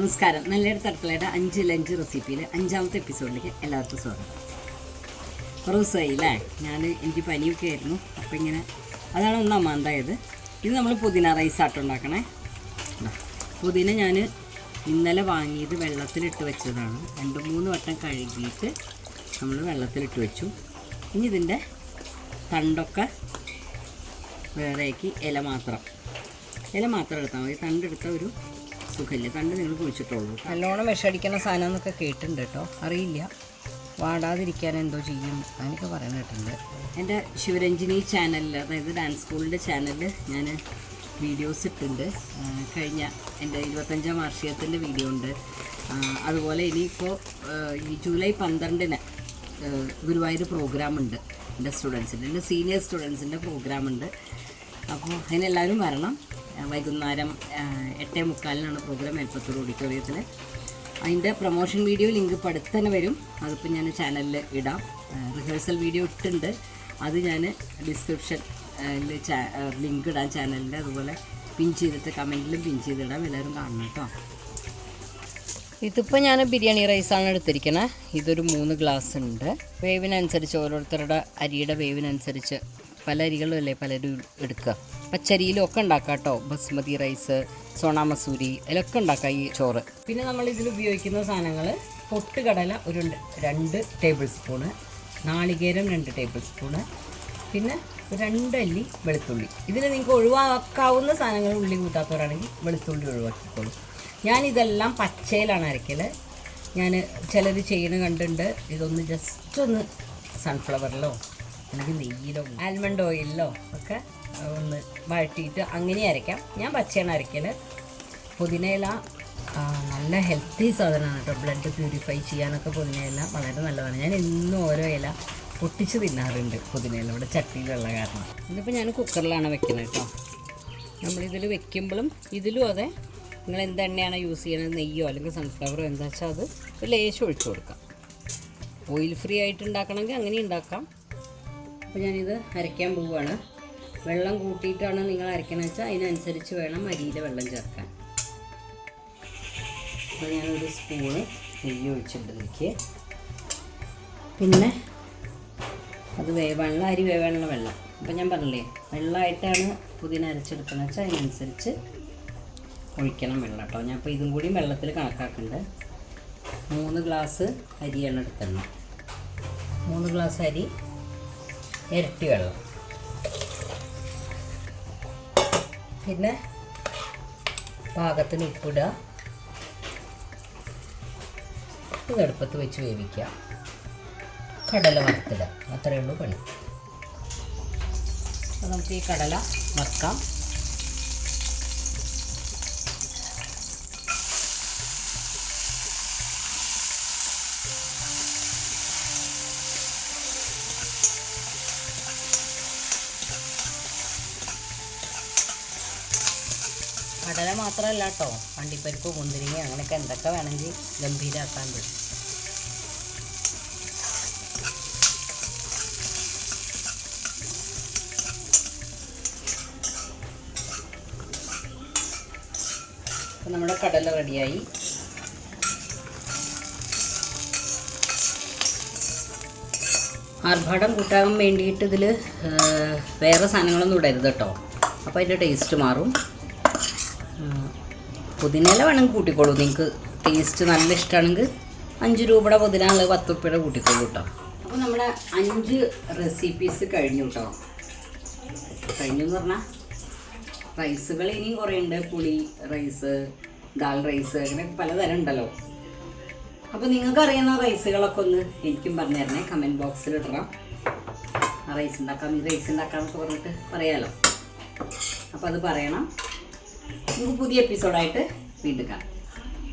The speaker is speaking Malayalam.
നമസ്കാരം. നല്ലൊരു തടുക്കളയുടെ അഞ്ച് ലഞ്ച് റെസിപ്പിയിൽ അഞ്ചാമത്തെ എപ്പിസോഡിലേക്ക് എല്ലാവർക്കും സ്വാഗതം. കുറേ ദിവസമായി അല്ലേ? ഞാൻ എനിക്ക് പനിയൊക്കെ ആയിരുന്നു. അപ്പോൾ ഇങ്ങനെ അതാണ് ഒന്നാം ഉണ്ടായത് ഇത് നമ്മൾ പുതിന റൈസ് ആട്ടം ഉണ്ടാക്കണേ. പുതിന ഞാൻ ഇന്നലെ വാങ്ങിയത് വെള്ളത്തിലിട്ട് വെച്ചതാണ്. രണ്ട് മൂന്ന് വട്ടം കഴുകിയിട്ട് നമ്മൾ വെള്ളത്തിലിട്ട് വെച്ചു. ഇനി ഇതിന്റെ തണ്ടൊക്കെ വേറെയാക്കി ഇല മാത്രം. ഇല മാത്രം എടുത്താൽ മതി. തണ്ടെടുത്ത ഒരു സുഖമില്ല. കണ്ട് നിങ്ങൾ കുഴിച്ചിട്ടുള്ളൂ. നല്ലോണം വിഷടിക്കുന്ന സാധനം എന്നൊക്കെ കേട്ടിട്ടുണ്ട് കേട്ടോ. അറിയില്ല. വാടാതിരിക്കാൻ എന്തോ ചെയ്യും. അങ്ങനെയൊക്കെ കേട്ടിട്ടുണ്ട്. എന്റെ ശിവരഞ്ജിനി ചാനലിൽ അതായത് ഡാൻസ് സ്കൂളിന്റെ ചാനലിൽ ഞാൻ വീഡിയോസ് ഇട്ടുണ്ട് കഴിഞ്ഞ എന്റെ ഇരുപത്തഞ്ചാം വാർഷികത്തിന്റെ വീഡിയോ ഉണ്ട്. അതുപോലെ ഇനിയിപ്പോൾ ഈ ജൂലൈ പന്ത്രണ്ടിന് ഗുരുവായൂർ പ്രോഗ്രാം ഉണ്ട്. എന്റെ സ്റ്റുഡൻസിന്റെ എന്റെ സീനിയർ സ്റ്റുഡൻസിന്റെ പ്രോഗ്രാമുണ്ട് അപ്പോൾ അതിനെല്ലാവരും വരണം. വൈകുന്നേരം എട്ടേ മുക്കാലിനാണ് പ്രോഗ്രാം എൽപ്പത്തൂർ ഓഡിറ്റോറിയത്തിൽ അതിന്റെ പ്രൊമോഷൻ വീഡിയോ ലിങ്ക് ഇപ്പോൾ അടുത്ത് തന്നെ വരും. അതിപ്പോൾ ഞാൻ ചാനലിൽ ഇടാം. റിഹേഴ്സൽ വീഡിയോ ഇട്ടുണ്ട് അത് ഞാൻ ഡിസ്ക്രിപ്ഷൻ ലിങ്ക് ഇടാം ചാനലിൽ അതുപോലെ പിൻ ചെയ്തിട്ട് കമന്റിലും പിൻ ചെയ്തിടാം. എല്ലാവരും കാണണം കേട്ടോ ഇതിപ്പോൾ ഞാൻ ബിരിയാണി റൈസാണ് എടുത്തിരിക്കുന്നത് ഇതൊരു മൂന്ന് ഗ്ലാസ് ഉണ്ട്. വേവിനനുസരിച്ച് ഓരോരുത്തരുടെ അരിയുടെ വേവിനനുസരിച്ച് പല അരികളും അല്ലേ പലരും എടുക്കുക. പച്ചരിയിലൊക്കെ ഉണ്ടാക്കാം കേട്ടോ. ബസ്മതി റൈസ് സോണ മസൂരി അതിലൊക്കെ ഉണ്ടാക്കാം ഈ ചോറ്. പിന്നെ നമ്മൾ ഇതിൽ ഉപയോഗിക്കുന്ന സാധനങ്ങൾ പൊട്ടുകടല ഒരു രണ്ട് ടേബിൾ സ്പൂണ് നാളികേരം രണ്ട് ടേബിൾ സ്പൂണ് പിന്നെ രണ്ടല്ലി വെളുത്തുള്ളി. ഇതിന് നിങ്ങൾക്ക് ഒഴിവാക്കാവുന്ന സാധനങ്ങൾ ഉള്ളി കൂട്ടാത്തവരാണെങ്കിൽ വെളുത്തുള്ളി ഒഴിവാക്കിക്കോളൂ. ഞാനിതെല്ലാം പച്ചയിലാണ് അരയ്ക്കൽ ഞാൻ ചിലർ ചെയ്യുന്ന കണ്ടിട്ടുണ്ട്. ഇതൊന്ന് ജസ്റ്റ് ഒന്ന് സൺഫ്ലവറിലോ അല്ലെങ്കിൽ നെയ്യിലോ ആൽമണ്ട് ഓയിലോ ഒക്കെ ഒന്ന് വഴറ്റിയിട്ട് അങ്ങനെ അരയ്ക്കാം. ഞാൻ പച്ചയാണ് അരയ്ക്കൽ പുതിനയില നല്ല ഹെൽത്തി സാധനമാണ് കേട്ടോ. ബ്ലഡ് പ്യൂരിഫൈ ചെയ്യാനൊക്കെ പുതിനയില വളരെ നല്ലതാണ്. ഞാൻ എന്നും ഓരോ ഇല പൊട്ടിച്ച് തിന്നാറുണ്ട് പുതിനയില ഇവിടെ ചട്ടിയിലുള്ള കാരണം. ഇതിപ്പോൾ ഞാൻ കുക്കറിലാണ് വെക്കുന്നത് കേട്ടോ. നമ്മളിതിൽ വെക്കുമ്പോഴും ഇതിലും അതെ നിങ്ങൾ എന്ത് എണ്ണയാണ് യൂസ് ചെയ്യുന്നത്? നെയ്യോ അല്ലെങ്കിൽ സൺഫ്ലവറോ എന്താ വെച്ചാൽ അത് ഒരു ലേശം ഒഴിച്ചു കൊടുക്കാം. ഓയിൽ ഫ്രീ ആയിട്ട് ഉണ്ടാക്കണമെങ്കിൽ അങ്ങനെ ഉണ്ടാക്കാം. അപ്പോൾ ഞാനിത് അരയ്ക്കാൻ പോവുകയാണ്. വെള്ളം കൂട്ടിയിട്ടാണ് നിങ്ങൾ അരയ്ക്കണമെന്ന് വെച്ചാൽ അതിനനുസരിച്ച് വേണം അരിയിൽ വെള്ളം ചേർക്കാൻ. അപ്പോൾ ഞാനൊരു സ്പൂണ് നെയ്യ് ഒഴിച്ചിട്ടുണ്ട് പിന്നെ അത് വേവാനുള്ള അരി വേവാനുള്ള വെള്ളം. അപ്പം ഞാൻ പറഞ്ഞില്ലേ വെള്ളമായിട്ടാണ് പുതിന അരച്ചെടുക്കുന്നത് വെച്ചാൽ അതിനനുസരിച്ച് ഒഴിക്കണം വെള്ളം കേട്ടോ. ഞാൻ അപ്പോൾ ഇതും കൂടി വെള്ളത്തിൽ കണക്കാക്കുന്നുണ്ട്. മൂന്ന് ഗ്ലാസ് അരിയാണ് എടുത്തെണ്ണം മൂന്ന് ഗ്ലാസ് അരി ഇരട്ടി വെള്ളം. പിന്നെ പാകത്തിന് ഉപ്പിടുക. ഇത് അടുപ്പത്ത് വെച്ച് വേവിക്കുക. കടല വറുത്തിടുക. അത്രയേ ഉള്ളൂ പണി. നമുക്ക് ഈ കടല വറുക്കാം. കടല മാത്രമല്ല കേട്ടോ വണ്ടിപ്പരിപ്പ് മുന്തിരിങ്ങ അങ്ങനെയൊക്കെ എന്തൊക്കെ വേണമെങ്കിൽ ഗംഭീരാക്കാൻ പറ്റും നമ്മുടെ കടല റെഡിയായി. ആർഭാടം കൂട്ടാൻ വേണ്ടിയിട്ട് ഇതിൽ വേറെ സാധനങ്ങളൊന്നും ഇടരുത് കേട്ടോ അപ്പോൾ അതിന്റെ ടേസ്റ്റ് മാറും. പുതിനയില വേണമെങ്കിൽ കൂട്ടിക്കോളൂ. നിങ്ങൾക്ക് ടേസ്റ്റ് നല്ല ഇഷ്ടമാണെങ്കിൽ അഞ്ച് രൂപയുടെ പുതിന ഉള്ളത് പത്ത് റുപ്യയുടെ കൂട്ടിക്കോളൂ കേട്ടോ അപ്പോൾ നമ്മുടെ അഞ്ച് റെസിപ്പീസ് കഴിഞ്ഞു കേട്ടോ കഴിഞ്ഞു എന്ന് പറഞ്ഞാൽ റൈസുകൾ ഇനിയും കുറേ ഉണ്ട്. പുളി റൈസ് ദാൽ റൈസ് അങ്ങനെ പലതരം ഉണ്ടല്ലോ. അപ്പോൾ നിങ്ങൾക്ക് അറിയുന്ന റൈസുകളൊക്കെ ഒന്ന് എനിക്കും പറഞ്ഞു തരണേ. കമന്റ് ബോക്സിൽ ഇടണം. റൈസ് ഉണ്ടാക്കാം. ഈ റൈസ് ഉണ്ടാക്കാമെന്നൊക്കെ പറഞ്ഞിട്ട് പറയാമല്ലോ അപ്പോൾ അത് പറയണം. നമുക്ക് പുതിയ എപ്പിസോഡായിട്ട് വീണ്ടും കാണാം.